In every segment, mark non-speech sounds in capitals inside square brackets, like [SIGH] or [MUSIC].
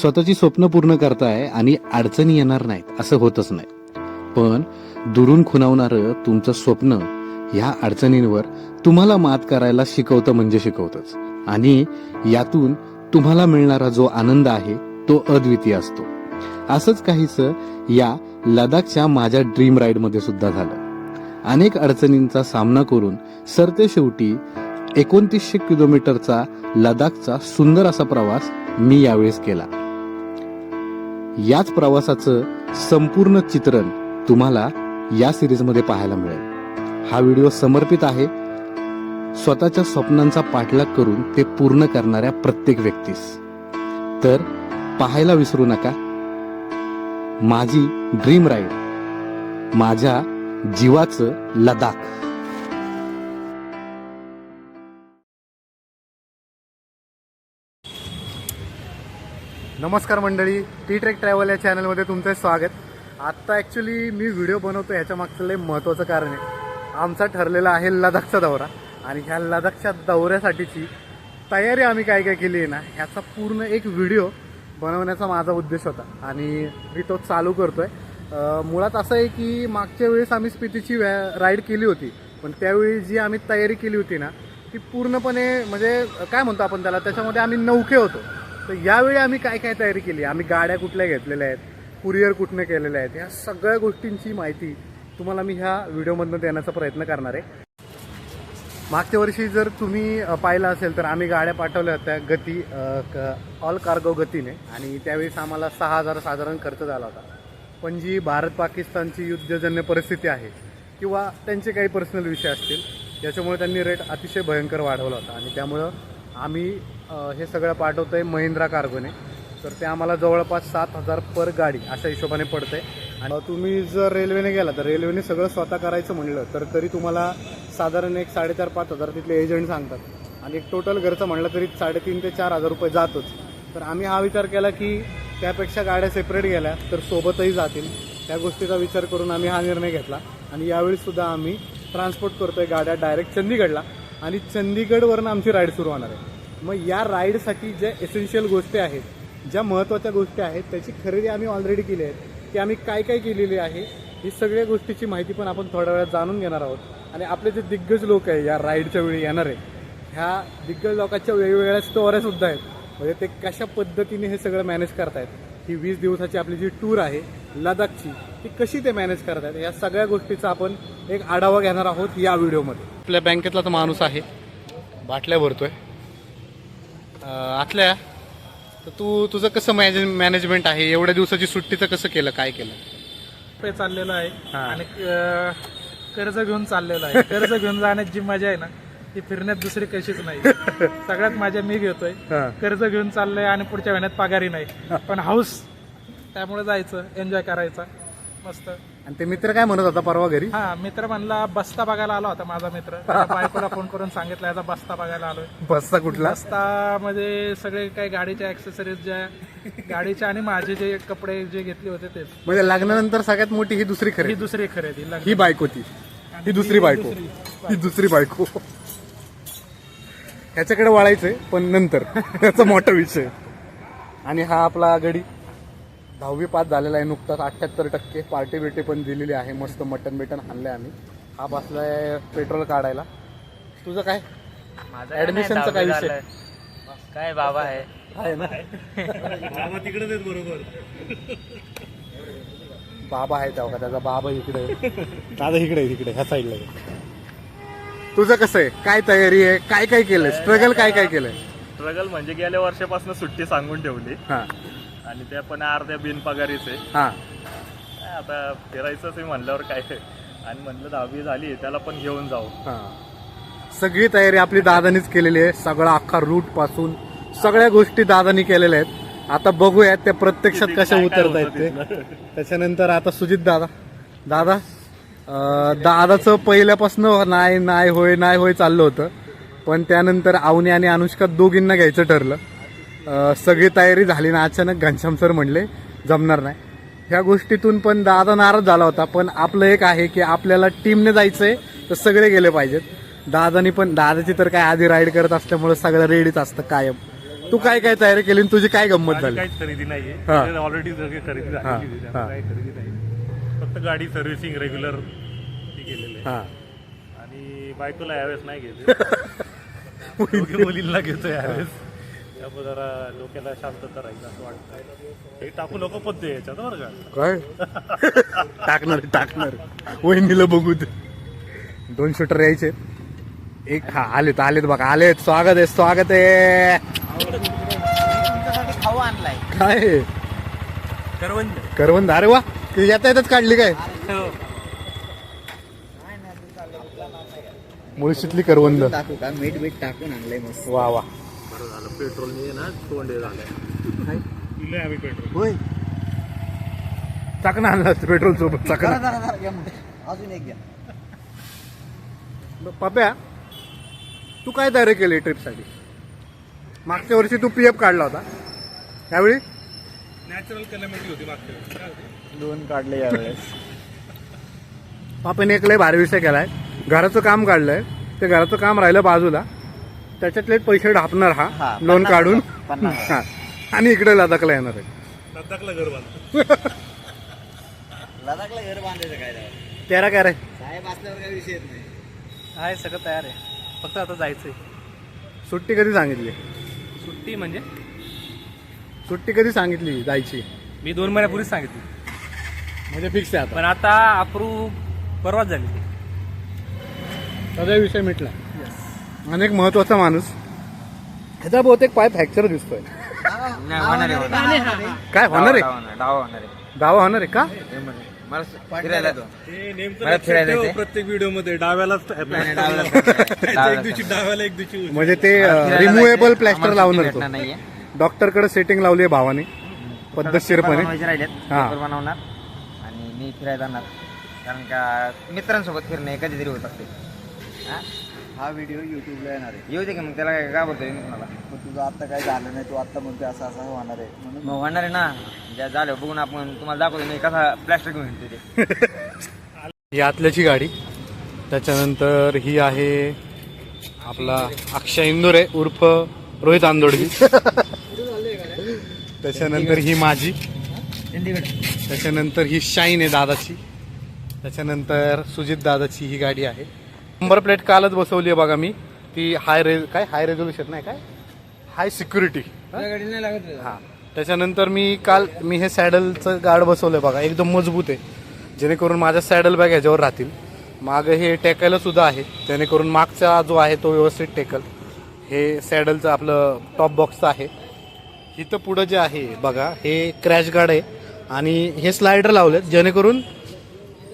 स्वतःची स्वप्न पूर्ण करताय आणि अडचणी येणार नाहीत असं होतच नाही. पण दुरून खुणावणारं तुमचं स्वप्न ह्या अडचणींवर तुम्हाला मात करायला शिकवतं म्हणजे शिकवतच. आणि यातून तुम्हाला मिळणारा जो आनंद आहे तो अद्वितीय असतो. असंच काहीच या लडाखच्या माझ्या ड्रीम राईडमध्ये सुद्धा झालं. अनेक अडचणींचा सामना करून सरते शेवटी एकोणतीसशे किलोमीटरचा लडाखचा सुंदर असा प्रवास मी यावेळेस केला. याच प्रवासाचं संपूर्ण चित्रण तुम्हाला या सिरीजमध्ये पाहायला मिळेल. हा व्हिडिओ समर्पित आहे. स्वतःच्या स्वप्नांचा पाठलाग करून ते पूर्ण करणाऱ्या प्रत्येक व्यक्तीस. तर पाहायला विसरू नका. माझी ड्रीम राईड माझ्या जीवाचं लदाख. नमस्कार मंडळी टी ट्रेक ट्रॅव्हल या चॅनलमध्ये तुमचं स्वागत. आत्ता ॲक्च्युली मी व्हिडिओ बनवतो ह्याच्या मागचं लय महत्त्वाचं कारण आहे. आमचा ठरलेला आहे लडाखचा दौरा. आणि ह्या लडाखच्या दौऱ्यासाठीची तयारी आम्ही काय काय केली आहे ना ह्याचा पूर्ण एक व्हिडिओ बनवण्याचा माझा उद्देश होता. आणि मी तो चालू करतो आहे मुळात असं आहे की मागच्या वेळेस आम्ही स्पितीची वॅ राईड केली होती. पण त्यावेळी जी आम्ही तयारी केली होती ना ती पूर्णपणे म्हणजे काय म्हणतो आपण त्याला त्याच्यामध्ये आम्ही नौके होतो. तर यावेळी आम्ही काय काय तयारी केली? आम्ही गाड्या कुठल्या घेतलेल्या आहेत? कुरिअर कुठनं केलेल्या आहेत? ह्या सगळ्या गोष्टींची माहिती तुम्हाला मी ह्या व्हिडिओमधनं देण्याचा प्रयत्न करणार आहे. मागच्या वर्षी जर तुम्ही पाहिलं असेल तर आम्ही गाड्या पाठवल्या होत्या गती ऑल कार्गो गतीने. आणि त्यावेळेस आम्हाला सहा हजार साधारण खर्च झाला होता. पण जी भारत पाकिस्तानची युद्धजन्य परिस्थिती आहे किंवा त्यांचे काही पर्सनल विषय असतील त्याच्यामुळे त्यांनी रेट अतिशय भयंकर वाढवला होता. आणि त्यामुळं आम्ही हे सगळं पाठवतं आहे महिंद्रा कार्गोने. तर ते आम्हाला जवळपास सात हजार पर गाडी अशा हिशोबाने पडतंय. आणि तुम्ही जर रेल्वेने गेला तर रेल्वेने सगळं स्वतः करायचं म्हणलं तर तरी तुम्हाला साधारण एक साडेचार पाच हजार तिथले एजंट सांगतात. आणि एक टोटल घरचं म्हणलं तरी साडेतीन ते चार हजार रुपये जातोच. तर आम्ही हा विचार केला की त्यापेक्षा गाड्या सेपरेट गेल्या तर सोबतही जातील. त्या गोष्टीचा विचार करून आम्ही हा निर्णय घेतला. आणि यावेळीसुद्धा आम्ही ट्रान्सपोर्ट करतोय गाड्या डायरेक्ट चंदीगडला. आणि चंदीगडवरनं आमची राईड सुरू होणार आहे. मग या राईडसाठी ज्या एसेन्शियल गोष्टी आहेत ज्या महत्त्वाच्या गोष्टी आहेत त्याची खरेदी आम्ही ऑलरेडी केली आहे की आम्ही काय काय केलेली आहे ही सगळ्या गोष्टीची माहिती पण आपण थोड्या वेळात जाणून घेणार आहोत. आणि आपले जे दिग्गज लोक आहे या राईडच्या वेळी येणार आहे ह्या दिग्गज लोकांच्या वेगवेगळ्या स्टोऱ्या सुद्धा आहेत. म्हणजे ते कशा पद्धतीने हे सगळं मॅनेज करतायत? ही वीस दिवसाची आपली जी टूर आहे लडाखची ती कशी ते मॅनेज करतायत? या सगळ्या गोष्टीचा आपण एक आढावा घेणार आहोत या व्हिडिओमध्ये आपल्या बँकेतला माणूस आहे. बाटल्या भरतोय. आतल्या? तर तू तुझं कसं मॅनेज मॅनेजमेंट आहे? एवढ्या दिवसाची सुट्टीचं कसं केलं? काय केलं? पे चाललेलं आहे. हा. आणि अं, कर्ज घेऊन चाललेलं आहे. कर्ज घेऊन जाण्यात जी मजा आहे ना ती फिरण्यात दुसरी कशीच नाही. सगळ्यात मजा मी घेतोय. हा. कर्ज घेऊन चाललंय आणि पुढच्या महिन्यात पगारी नाही. पण हाऊस त्यामुळे जायचं एन्जॉय करायचा. मस्त. आणि ते मित्र काय म्हणत होता परवा घरी? हा मित्र म्हणला बस्ता बघायला आला होता माझा मित्र. [LAUGHS] त्याला बायकोला फोन करून सांगितलं याचा बस्ता बघायला आलोय. बसचा कुठला? बस्ता मध्ये सगळे काही गाडीच्या ऍक्सेसरीज ज्या गाडीच्या आणि माझे जे कपडे जे घेतले होते तेच. म्हणजे लग्नानंतर सगळ्यात मोठी ही दुसरी ही खरेदी दुसरी खरेदी लग्न- ही बायको ती. ही दुसरी बायको. ही दुसरी बायको. ह्याच्याकडे वळायचंय पण नंतर. [LAUGHS] ह्याचा मोठा विषय. आणि हा आपला गडी दहावी पास झालेला आहे नुकताच अठ्ठ्याहत्तर टक्के पार्टी बिर्टी पण दिलेली आहे. मस्त मटन बिटन आणलंय आम्ही. हा बसलाय पेट्रोल काढायला. तुझं काय? माझं ऍडमिशनचा काय विषय? काय बाबा आहे. आहे ना? बाबा आहे तेव्हा का त्याचा बाबा इकडे आहे. दादा इकडे आहे, इकडे ह्या साईडला आहे. तुझं कसं आहे? काय तयारी आहे? काय काय केलंय? स्ट्रगल काय काय केलंय? स्ट्रगल म्हणजे गेल्या वर्षापासून सुट्टी सांगून ठेवली. हा. आणि त्या पण अर्ध्या बिनपगारीचे हा. काय आता फिरायचंच आहे म्हणल्यावर काय? आणि म्हणलं दहावी झाली त्याला पण घेऊन जाऊ. हा. सगळी तयारी आपली दादानीच केलेली आहे. सगळा अख्खा रूटपासून सगळ्या गोष्टी दादानी केलेल्या आहेत. आता बघूयात त्या प्रत्यक्षात कशा काय काय उतरत आहेत होतं ते. त्याच्यानंतर आता सुजित दादा. दादा अं, दादाचं पहिल्यापासून नाही नाही होय नाही होय चाललं होतं. पण त्यानंतर आवनी आणि अनुष्का दोघींना घ्यायचं ठरलं. सगळी तयारी झाली ना अचानक घनश्याम सर म्हणले जमणार नाही. ह्या गोष्टीतून पण दादा नाराज झाला होता पण आपलं एक आहे की आपल्याला टीमने जायचंय तर सगळे गेले पाहिजेत. दादानी पण दादाची तर काय आधी राईड करत असल्यामुळे सगळं रेडीच असतं कायम. तू काय काय तयारी केली तुझी काय गंमत झाली? काहीच खरेदी नाहीये. हा. ऑलरेडी खरेदी आहे, खरेदी नाही. फक्त गाडी सर्व्हिसिंग रेग्युलर केलेली आहे. हा. आणि बायकोला यावेळेस नाही घेते [LAUGHS] मुलींना घेतो यावेळेस. त्यामुळे जरा डोक्याला शांतता राहील असं वाटतं हे टाकू नको पण ते याच्यात बरं का? काय? टाकणार टाकणार. वहिनीला बघू दे. दोन शूटर यायचे. एक हा आलेत आलेत बघा आलेत. स्वागत आहे स्वागत आहे. खाऊ आणलाय काय? आहे? करवंद. अरे वा ती येता येतच काढली काय? मुळशीतली करवंद. टाकू का? मीठ मीठ टाकून आणलंय मस्त. वा वा. बरं झालं. पेट्रोलने ना तोंडे झालं आम्ही पेट्रोल. होय. चाकणं आणलं असतं पेट्रोल सोबत चाकणं. अजून एक घ्या. पाप्या तू काय तयारी केली ट्रिपसाठी? मागच्या वर्षी तू पी एफ काढला होता. त्यावेळी नॅचरल कॅलॅमिटी होती मागच्या वेळेस. काय होती? दोन काढले यावेळेस. पापाने एक लय भारी विषय केलाय. घराचं काम काढलंय. ते घराचं काम राहिलं बाजूला. त्याच्यातले पैसे ढापणार हा, हा लोन पन्नास काढून. हजार, पन्नास हजार. हा. आणि इकडे लडाखला येणार आहे. लद्दाखला घर बांधलं [LAUGHS] लडाखला घर बांधायचं काय? तेरा काय रे साहेब असल्यावर काही विषय येत नाही. आहे सगळं तयार आहे. फक्त आता जायचंय. सुट्टी कधी सांगितली? सुट्टी म्हणजे? सुट्टी कधी सांगितली जायची? मी दोन महिन्यापूर्वीच सांगितली. म्हणजे फिक्स आहे आता. पण आता अप्रूव्ह परवाच झाली. ती सगळा विषय मिटला. अनेक महत्त्वाचा माणूस ह्याचा बहुतेक पाय फ्रॅक्चर दिसतोय नाही होणार आहे, होणार आहे. काय होणार आहे डावा होणार, डावा होणार आहे. दावा होणार आहे का हे म्हणे, मला फिरायला तो हे नेमकं मला लक्षात फिरायला ठेव, येते. प्रत्येक व्हिडिओमध्ये डाव्यालाच नाही, डाव्याला फिरायला. [LAUGHS] एक दिवशी डाव्याला एक दिवशी उजव्याला. म्हणजे ते मला फिरायला रिमुवेबल जायचंय. प्लॅस्टर आम्हाला लावणार सुट्टी तो भेटणार नाहीये. डॉक्टरकडे सेटिंग लावली आहे भावाने पद्धतशीरपणे बनवायचे राहिलेत हा. पेपर बनवणार आणि मी फिरायला जाणार कारण का मित्रांसोबत फिरणे कधीतरी होत असते हा? हा व्हिडिओ युट्यूबला येणार आहे. येऊ दे की मग त्याला काय घाबरतोय मी तुम्हाला मग तुझं आता काय झालं नाही तू आता म्हणते असं असं होणार आहे म्हणून. मग होणार आहे ना. ज्या झालं बघून आपण तुम्हाला दाखवतो मी कसा प्लॅस्टर घेऊन येतो ते. ही आतल्याची गाडी. त्याच्यानंतर ही आहे आपला अक्षय इंदोरे उर्फ रोहित आंदोडगी. त्याच्यानंतर ही माझी. त्याच्यानंतर ही शाईन आहे दादाची. त्याच्यानंतर सुजित दादाची ही गाडी आहे. नंबर प्लेट कालच बसवली आहे बघा मी. ती हाय रे काय? हाय रेझोल्युशन नाही काय? हाय सिक्युरिटी गाडी नाही लागत हा. त्याच्यानंतर मी काल मी हे सॅडलचं गार्ड बसवलंय बघा. एकदम मजबूत आहे. जेणेकरून माझ्या सॅडल बॅग ह्याच्यावर राहतील. मागं हे टेकायला सुद्धा आहे. जेणेकरून मागचा जो आहे तो व्यवस्थित टेकल हे सॅडलचं आपलं टॉप बॉक्सचं आहे. इथं पुढं जे आहे बघा हे क्रॅश गार्ड आहे. आणि हे स्लायडर लावलेत. जेणेकरून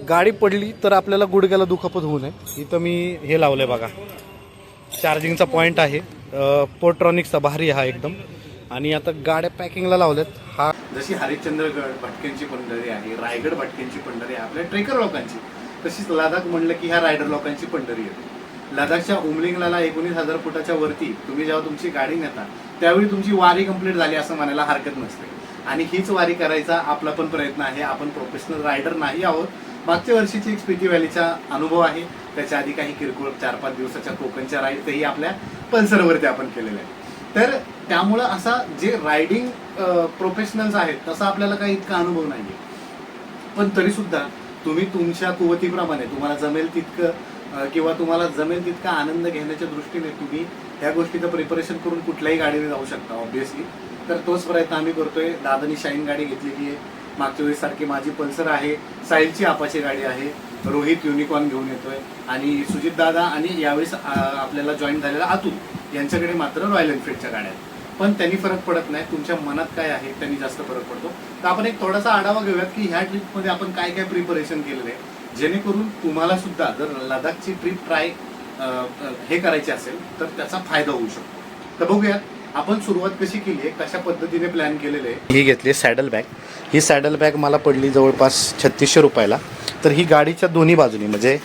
गाडी पडली तर आपल्याला गुडघ्याला दुखापत होऊ नये. इथं मी हे लावलंय बघा. चार्जिंगचा पॉईंट आहे. पोर्ट्रॉनिक्सचा भारी हा एकदम. आणि आता गाड्या पॅकिंगला लावल्यात. हा जशी हरिश्चंद्रगड भटक्यांची पंढरी आहे रायगड भटक्यांची पंढरी आहे आपल्या ट्रेकर लोकांची. तशीच लडाख म्हणलं की ह्या रायडर लोकांची पंढरी आहे. लडाखच्या उमलिंगला एकोणीस हजार फुटाच्या वरती तुम्ही जेव्हा तुमची गाडी नेता त्यावेळी तुमची वारी कंप्लीट झाली असं म्हणायला हरकत नसते. आणि हीच वारी करायचा आपला पण प्रयत्न आहे. आपण प्रोफेशनल रायडर नाही आहोत. मागच्या वर्षीची एक स्पिटी व्हॅलीचा अनुभव आहे. त्याच्या आधी काही किरकोळ चार पाच दिवसाच्या कोकणच्या राईड तेही आपल्या पल्सरवरती आपण केलेल्या आहे तर त्यामुळं असा जे रायडिंग प्रोफेशनल्स आहेत तसा आपल्याला काही इतका अनुभव नाहीये. पण तरी सुद्धा तुम्ही तुमच्या कुवतीप्रमाणे तुम्हाला जमेल तितकं किंवा तुम्हाला जमेल तितका आनंद घेण्याच्या दृष्टीने तुम्ही ह्या गोष्टीचं प्रिपरेशन करून कुठल्याही गाडीने जाऊ शकता ऑब्व्हियसली तर तोच प्रयत्न आम्ही करतोय. दादानी शाईन गाडी घेतलेली आहे. मागच्या वेळेस सारखी माझी पल्सर आहे. साईलची आपाची गाडी आहे. रोहित युनिकॉर्न घेऊन येतोय. आणि सुजित दादा आणि यावेळेस आपल्याला जॉईन झालेला अतुल यांच्याकडे मात्र रॉयल एनफिल्डच्या गाड्या आहेत. पण त्यांनी फरक पडत नाही. तुमच्या मनात काय आहे त्यांनी जास्त फरक पडतो. तर आपण एक थोडासा आढावा घेऊयात की ह्या ट्रिपमध्ये आपण काय काय प्रिपरेशन केलेलं आहे. जेणेकरून तुम्हाला सुद्धा जर लडाखची ट्रिप ट्राय हे करायची असेल तर त्याचा फायदा होऊ शकतो. तर बघूयात. आपण सुरुवात कशी केली आहे? कशा पद्धतीने प्लॅन केलेले आहे? ही घेतली सॅडल बॅग ही सॅडल बॅग मला पडली जवळपास छत्तीसशे रुपयाला. तर ही गाडीच्या दोन्ही बाजूनी म्हणजे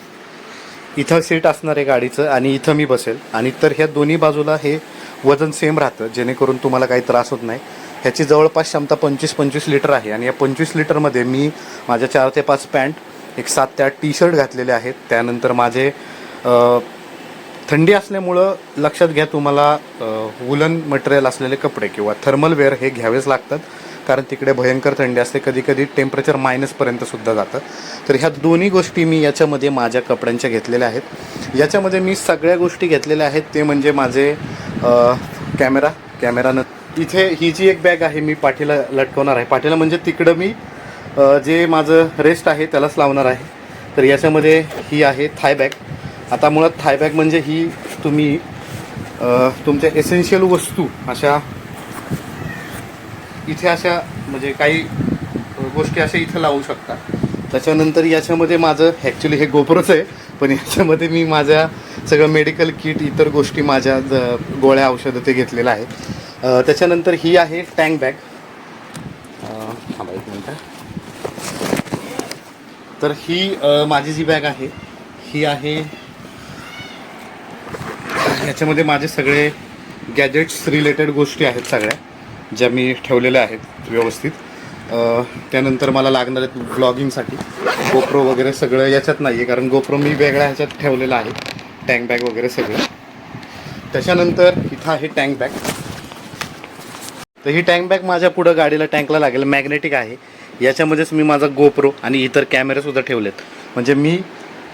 इथं सीट असणार आहे गाडीचं आणि इथं मी बसेल. आणि तर ह्या दोन्ही बाजूला हे वजन सेम राहतं जेणेकरून तुम्हाला काही त्रास होत नाही. ह्याची जवळपास क्षमता पंचवीस पंचवीस लिटर आहे. आणि या पंचवीस लिटरमध्ये मी माझ्या चार ते पाच पॅन्ट एक सात ते आठ टी शर्ट घातलेले आहेत. त्यानंतर माझे थंडी असल्यामुळं लक्षात घ्या तुम्हाला वुलन मटेरियल असलेले कपडे किंवा थर्मल वेअर हे घ्यावेच लागतात. कारण तिकडे भयंकर थंडी असते कधी कधी टेम्परेचर मायनसपर्यंत सुद्धा जातं. तर ह्या दोन्ही गोष्टी मी याच्यामध्ये माझ्या कपड्यांच्या घेतलेल्या आहेत. याच्यामध्ये मी सगळ्या गोष्टी घेतलेल्या आहेत ते म्हणजे माझे कॅमेरा कॅमेरानं इथे ही जी एक बॅग आहे मी पाठीला लटकवणार आहे. पाठीला म्हणजे तिकडं मी जे माझं रेस्ट आहे त्यालाच लावणार आहे. तर याच्यामध्ये ही आहे थाय बॅग आता मुळात थायबॅग म्हणजे ही तुम्ही तुमच्या एसेन्शियल वस्तू अशा इथे अशा म्हणजे काही गोष्टी अशा इथं लावू शकता. त्याच्यानंतर याच्यामध्ये माझं ॲक्च्युली हे गोपरच आहे पण याच्यामध्ये मी माझ्या सगळं मेडिकल किट इतर गोष्टी माझ्या ज- गोळ्या औषधं ते घेतलेलं आहे. त्याच्यानंतर ही आहे टँक बॅग थांबा एक मिनटं. तर ही माझी जी बॅग आहे ही आहे ह्याच्यामध्ये माझे सगळे गॅजेट्स रिलेटेड गोष्टी आहेत सगळ्या ज्या मी ठेवलेल्या आहेत व्यवस्थित. त्यानंतर मला लागणार आहेत ब्लॉगिंगसाठी गोप्रो वगैरे सगळं याच्यात नाही आहे कारण गोप्रो मी वेगळ्या ह्याच्यात ठेवलेलं आहे. टँक बॅग वगैरे सगळं. त्याच्यानंतर इथं आहे टँक बॅग तर ही टँक बॅग माझ्या पुढं गाडीला टँकला लागेल. मॅग्नेटिक आहे. याच्यामध्येच मी माझा गोप्रो आणि इतर कॅमेरेसुद्धा ठेवलेत. म्हणजे मी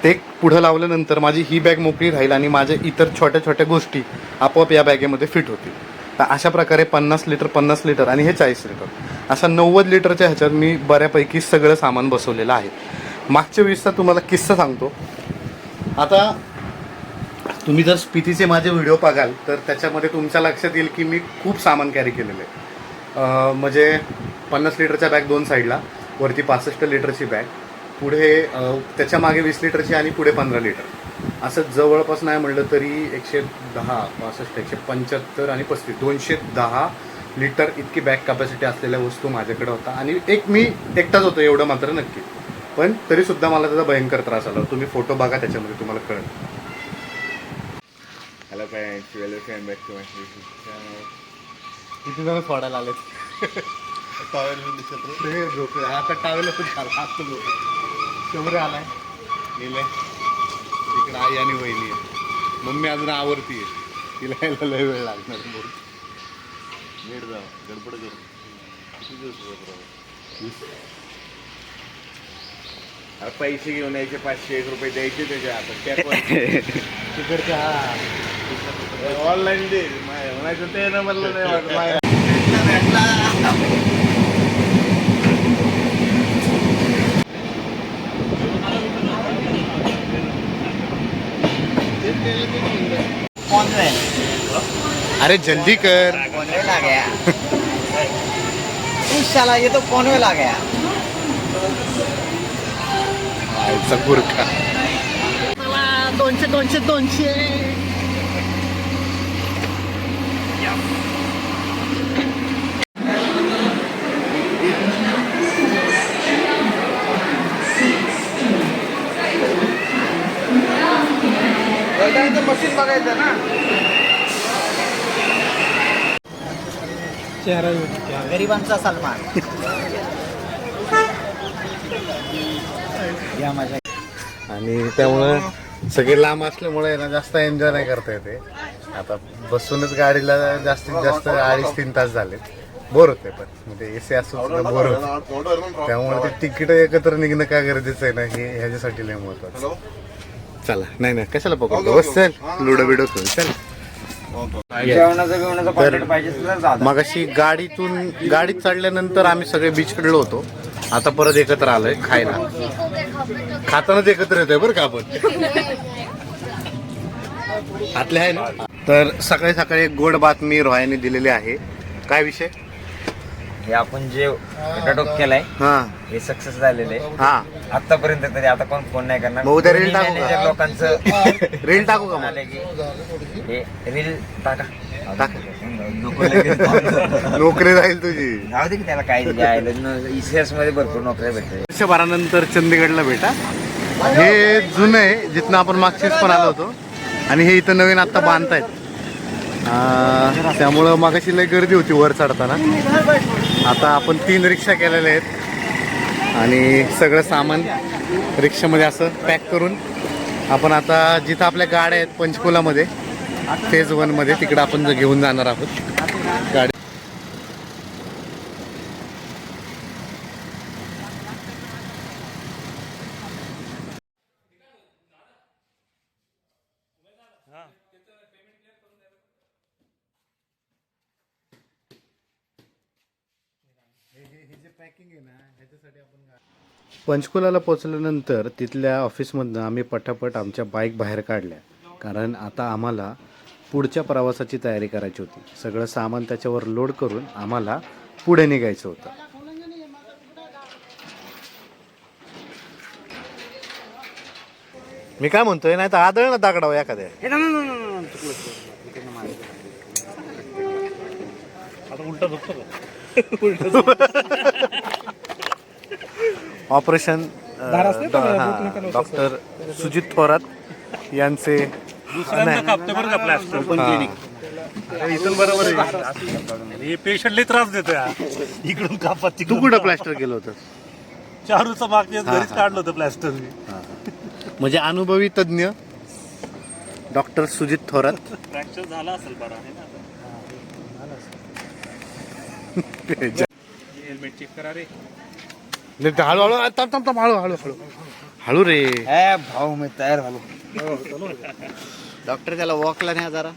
ते पुढं लावल्यानंतर माझी ही बॅग मोकळी राहील आणि माझ्या इतर छोट्या छोट्या गोष्टी आपोआप या बॅगेमध्ये फिट होतील. तर अशा प्रकारे पन्नास लिटर पन्नास लिटर आणि हे चाळीस लिटर अशा नव्वद लिटरच्या ह्याच्यात मी बऱ्यापैकी सगळं सामान बसवलेलं आहे. मागच्या वेळेसचा तुम्हाला किस्सा सांगतो. आता तुम्ही जर स्पितीचे माझे व्हिडिओ बघाल तर त्याच्यामध्ये तुमच्या लक्षात येईल की मी खूप सामान कॅरी केलेलं आहे. म्हणजे पन्नास लिटरच्या बॅग दोन साईडला वरती पासष्ट लिटरची बॅग. पुढे त्याच्यामागे वीस लिटरची आणि पुढे पंधरा लिटर. असं जवळपास नाही म्हणलं तरी एकशे दहा पासष्ट एकशे पंच्याहत्तर आणि पस्तीस दोनशे दहा लिटर इतकी बॅग कॅपॅसिटी असलेल्या वस्तू माझ्याकडे होता. आणि एक मी एकटाच होतो एवढं मात्र नक्की. पण तरीसुद्धा मला त्याचा भयंकर त्रास आला. तुम्ही फोटो बघा त्याच्यामध्ये तुम्हाला कळेल. Hello friends welcome back to my channel किती जण सोडायला आलेत? [LAUGHS] टॉवेल घेऊन दिसत आता टावेल झाला. आज शंभर आलाय. गेले तिकडे आई आणि वहिनी आहे मम्मी अजून आवरती आहे तिला यायला लय वेळ लागणार बोल नीट जाऊ गडबड करू. किती दिवस अरे पैसे घेऊन यायचे पाचशे एक रुपये द्यायचे त्याच्या हातात. [LAUGHS] तिकडच्या हा. ऑनलाईन दे. म्हणायचं ते ना म्हणलं नाही वाटत [LAUGHS] अरे जल्दी कर. कॉन्वे ला गया इस साला ये तो कॉन्वे ला गया आयचा गुरखा दोनशे दोनशे दोनशे. बघायचं ना? चेहरा गरिबांचा सलमान या माझ्या. आणि त्यामुळं सगळे लांब असल्यामुळे ना जास्त एन्जॉय नाही करता येते. आता बसूनच गाडीला जास्तीत जास्त अडीच तीन तास झाले बोर होते पण. म्हणजे एसी असून सुद्धा बोर होते त्यामुळे ते तिकीट एकत्र निघणं काय गरजेचं आहे ना हे ह्याच्यासाठी लय महत्वाचं. चला नाही नाही कशाला पकडतो बस चल. लुडो बिडो खेळू चल. मग अशी गाडीतून गाडीत चढल्यानंतर आम्ही सगळे बीचकडलो होतो. आता परत एकत्र आलोय खायला. खातानाच एकत्र येतोय बरं का आपण. आतले आहे ना? तर सकाळी सकाळी एक गोड बातमी रोहायने दिलेली आहे. काय विषय? हे आपण जे गटोक केलाय हा. हे सक्सेस झालेलं. आहे हा. आतापर्यंत तरी आता कोण फोन नाही करणार. मग उद्या reel टाकू का? manager लोकांचं [LAUGHS] रील टाकू का मग? आले की हे रील टाका. टाक. नको लगेच. नोकरी राहील तुझी. जाऊ दे की त्याला काय इसिएसमध्ये भरपूर नोकऱ्या भेटते वर्षभरानंतर चंदीगडला भेटा. हे जुनं आहे जिथनं आपण मागचीच पण आलो होतो. आणि हे इथं नवीन आता बांधतायत. त्यामुळं मागाशी लय गर्दी होती वर चढताना. आता आपण तीन रिक्षा केलेल्या आहेत. आणि सगळं सामान रिक्षामध्ये असं पॅक करून आपण आता जिथं आपल्या गाड्या आहेत पंचकुलामध्ये फेज वनमध्ये आपण घेऊन जाणार आहोत. गाडी पंचकुलाला पोचल्यानंतर तिथल्या ऑफिसमधनं आम्ही पटापट आमच्या बाईक बाहेर काढल्या कारण आता आम्हाला पुढच्या प्रवासाची तयारी करायची होती सगळं सामान त्याच्यावर लोड करून आम्हाला पुढे निघायचं होतं मी काय म्हणतोय नाही तर आदळ ना दागडाव एखाद्या आता उलटा झोपतो का ऑपरेशन डॉक्टर सुजित थोरात यांचे कापते बरोबर आहे. हे पेशंटला त्रास देतोय इकडून कापा तू तिकडून कुठं प्लॅस्टर केलं होतं? चारूचं मागच्या घरीच काढलं होतं प्लॅस्टर मी म्हणजे अनुभवी तज्ज्ञ डॉक्टर सुजित थोरात. फ्रॅक्चर झाला असेल बरा आहे ना हेल्मेट चेक करा रे हळूहळू थांब थांब थांब हळू हळू हळू हळू रे भाऊ मी तयार झालो डॉक्टर त्याला वॉकला नाही जरा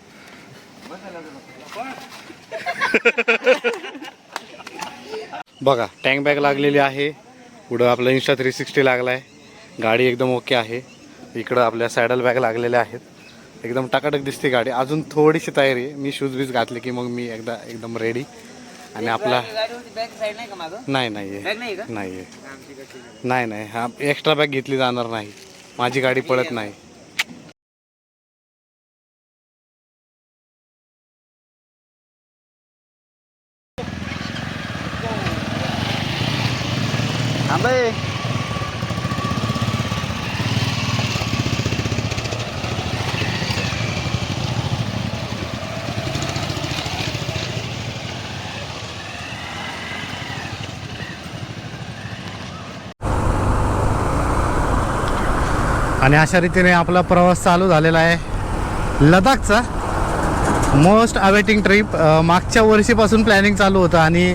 बघा टँक बॅग लागलेली आहे. पुढं आपलं इन्स्टा थ्री सिक्स्टी लागला आहे गाडी एकदम ओके आहे. इकडं आपल्या सॅडल बॅग लागलेल्या आहेत. एकदम टाकाटक दिसते गाडी. अजून थोडीशी तयारी आहे. मी शूज बीज घातले की मग मी एकदा एकदम रेडी आणि आपला नाही नाही नाही नाही का? नाही आहे. नाही नाही. हा एक्स्ट्रा बॅग घेतली जाणार नाही. माझी गाडी पळत नाही. आणि अशा रीतीने आपला प्रवास चालू झालेला आहे. लडाखचा मोस्ट अवेटिंग ट्रिप मागच्या वर्षीपासून प्लॅनिंग चालू होतं आणि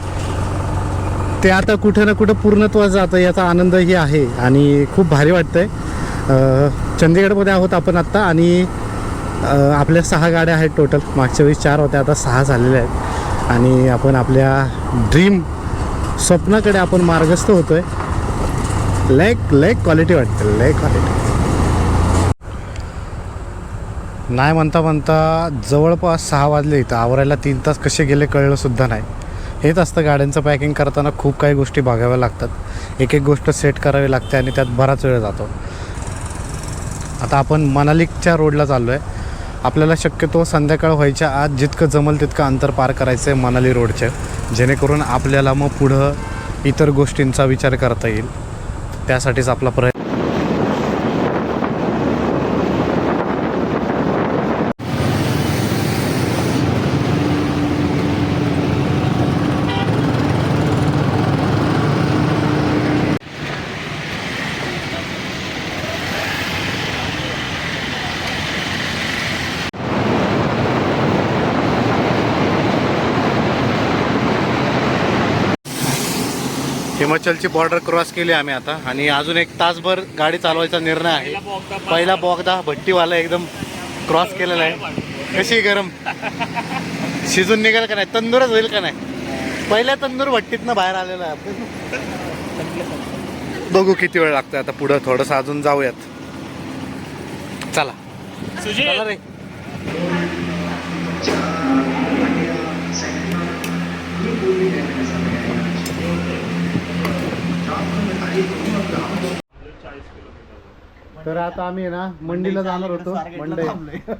ते आता कुठं ना कुठं पूर्णत्व जातं याचा आनंदही आहे आणि खूप भारी वाटतंय. आहे चंदीगडमध्ये आहोत आपण आत्ता आणि आपल्या सहा गाड्या आहेत टोटल मागच्या वेळी चार होत्या आता सहा झालेल्या आहेत. आणि आपण आपल्या ड्रीम स्वप्नाकडे आपण मार्गस्थ होतोय. लेक लेक क्वालिटी वाटते लेक क्वालिटी नाही म्हणता म्हणता जवळपास सहा वाजले इथं. आवरायला तीन तास कसे गेले कळलंसुद्धा नाही. हेच असतं गाड्यांचं पॅकिंग करताना खूप काही गोष्टी बघाव्या लागतात. एक एक गोष्ट सेट करावी लागते आणि त्यात बराच वेळ जातो. आता आपण मनालीच्या रोडला चाललो आहे आपल्याला शक्यतो संध्याकाळ व्हायच्या आत जितकं जमल तितकं अंतर पार करायचं आहे मनाली रोडचे. जेणेकरून आपल्याला मग पुढं इतर गोष्टींचा विचार करता येईल. त्यासाठीच आपला प्रयत्न हिमाचलची बॉर्डर क्रॉस केली आम्ही आता. आणि अजून एक तासभर गाडी चालवायचा निर्णय आहे. पहिला बोगदा भट्टीवाला एकदम क्रॉस केलेला आहे. कशी गरम? शिजून निघेल का नाही? तंदूरच होईल का नाही? पहिल्या तंदूर भट्टीतनं बाहेर आलेला आहे बघू किती वेळ लागतोय आता पुढं. थोडंसं अजून जाऊयात. चला. चला रे. तर आता आम्ही ना मंडीला जाणार होतो मंडई. [LAUGHS]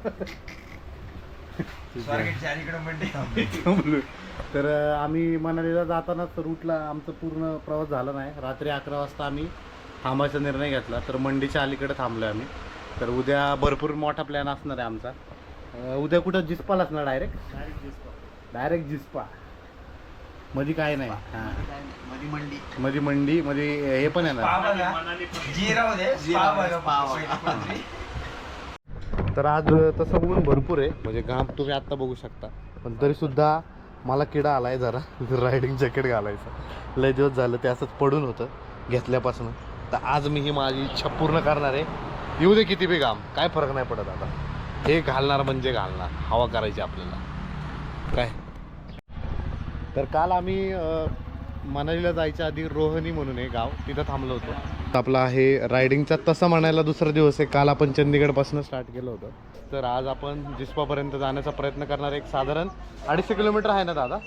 तर आम्ही मनालीला जातानाच रूटला आमचं पूर्ण प्रवास झाला नाही. रात्री अकरा वाजता आम्ही थांबायचा निर्णय घेतला तर मंडीच्या अलीकडे थांबलोय आम्ही. तर उद्या भरपूर मोठा प्लॅन असणार आहे आमचा. उद्या कुठं जिस्पालाच ना डायरेक्ट डायरेक्ट जिस्पा. मध्ये काय नाही. हां. मधी मंडी. मध्ये मंडी मध्ये हे पण पाव पाव तर आज तसं ऊन भरपूर आहे. म्हणजे घाम तुम्ही आत्ता बघू शकता. पण तरी सुद्धा मला किडा आलाय जरा. रायडिंग जॅकेट घालायचं. लय दिवस झालं ते असंच पडून होतं घेतल्यापासून. तर आज मी ही माझी इच्छा पूर्ण करणार आहे. येऊ दे किती बी घाम. काय फरक नाही पडत आता. हे घालणार म्हणजे घालणार. हवा करायची आपल्याला. काय? तर काल आम्ही मनालीला जायच्या आधी रोहनी म्हणून हे गाव तिथं थांबलो होतो. आपला आहे रायडिंगचा तसं म्हणायला दुसरा दिवस आहे. काल आपण चंदीगडपासून स्टार्ट केलं होतं. तर आज आपण जिस्पापर्यंत जाण्याचा प्रयत्न करणार एक साधारण अडीचशे किलोमीटर आहे ना दादा?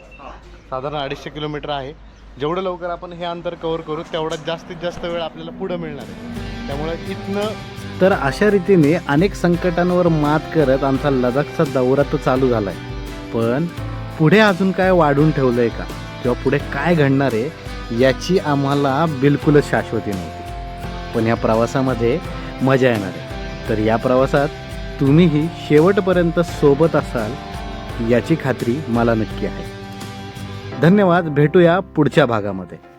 साधारण अडीचशे किलोमीटर आहे. जेवढं लवकर आपण हे अंतर कव्हर करू तेवढा जास्तीत जास्त वेळ आपल्याला पुढं मिळणार आहे. त्यामुळे इथनं तर अशा रीतीने अनेक संकटांवर मात करत आमचा लडाखचा दौरा तर चालू झालाय. पण पुढे अजून काय वाढून ठेवलं आहे का? किंवा पुढे काय घडणार आहे याची आम्हाला बिलकुलच शाश्वती नव्हती. पण या प्रवासामध्ये मजा येणार आहे. तर या प्रवासात तुम्हीही शेवटपर्यंत सोबत असाल याची खात्री मला नक्की आहे. धन्यवाद भेटूया पुढच्या भागामध्ये.